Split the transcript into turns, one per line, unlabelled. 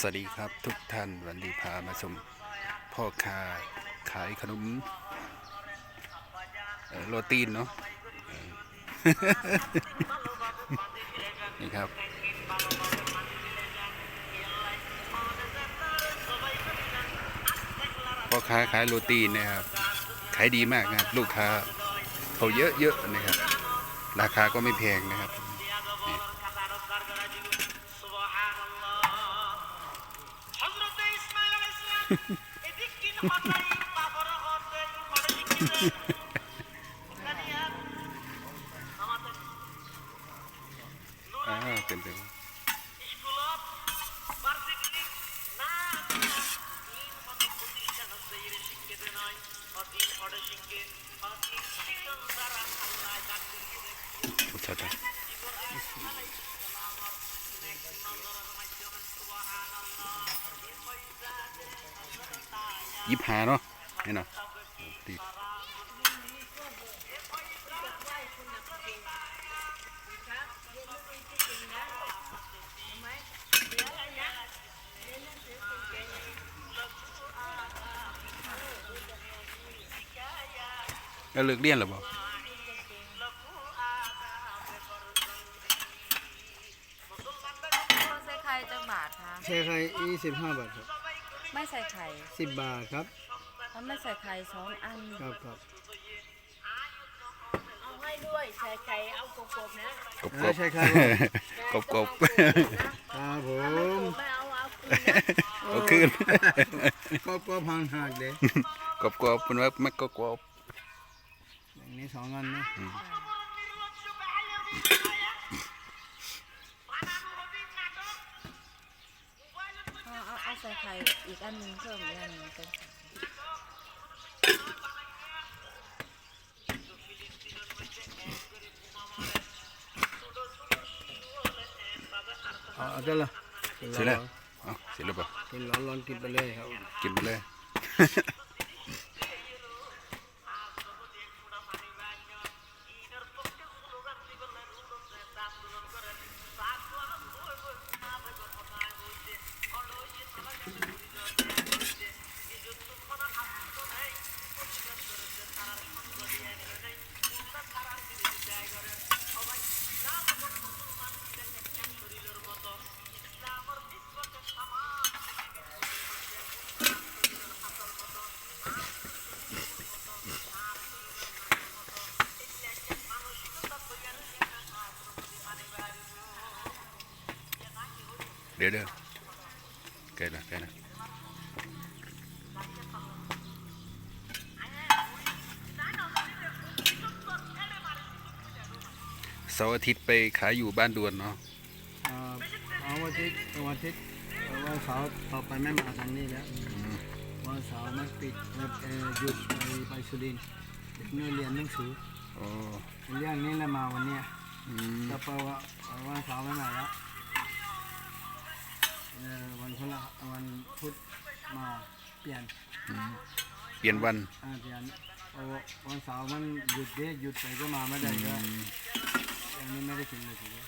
สวัสดีครับทุกท่านวันนี้พามาชมพ่อค้าขายขนมโรตีนเนาะนี่ครับ พ่อค้าขายโรตีนนะครับ ขายดีมากนะครับลูกค้าเขาเยอะๆนะครับ ราคาก็ไม่แพงนะครับ
হযরতে ইসমাঈল আলাইহিস সালাম এদিক কিন হতাই বাবর হতে করে দিকে কানিয়া আমাদের
ยิบหาเนาะนี่เนาะดีแล้วเลิกเรียนหรือเปล่า
ใส่ไข่จังบาทคะ
ใช้ไข่ยี่สิบห้าบาทครับ
ไม่ใส่ไข่
สิบบาทครับ
ถ้าไม่ใส่ไข่สองอัน
ครับครับ
เอาให้ด้วยใส่ไก่เอากบๆนะ
กบก
อ่า
บ
ใช้ไข่
กบกบ
ครับผ
ถ้าไม่
ม
กบไม่เอาเอาคืนนะ
เอาขึ้น
ก็ก็พังหักเด้
กบกบเป็นว่ามักกบกบ
อย่างนี้สองอันนะ
เอาเอาเอา ใส่ไข่อีกอันหนึงเพิ่มอีกอันหนึงเป็น
เอาเอาเจ้าละ
เสร็จแล้วเอาเสร็จแล้วเปล่า
กินร้อนร้อนๆกินไปเลยครับ
กินไปเลย เดี๋ยวเดี๋ยวแกนะแกนะเสาร์อาทิตย์ไปขายอยู่บ้านดวนเนาะ
อ่าเอาวันอาทิตย์เอาวันอาทิตย์เอาวันเสาร์ต่อไปไม่มาทางนี้แล้ววันเสาร์มันปิดเอ่อเอ่อหยุดไปไปสุรินทร์เด็กเนี่ยเรียนหนังสือ
โอ้
เรื่องนี้แล้วมาวันเนี้ย
อืม
จะไปว่าวันเสาร์ไม่มาแล้ว เอ่อวันพฤหัสวันพุธมาเปลี่ยน
เปลี่ยนวัน
อ่าเปลี่ยนเอาวันเสาร์มันหยุดเด้หยุดไปก็มาไม่ได้ก็อันนี้ไม่ได้กินเลยทีเดียว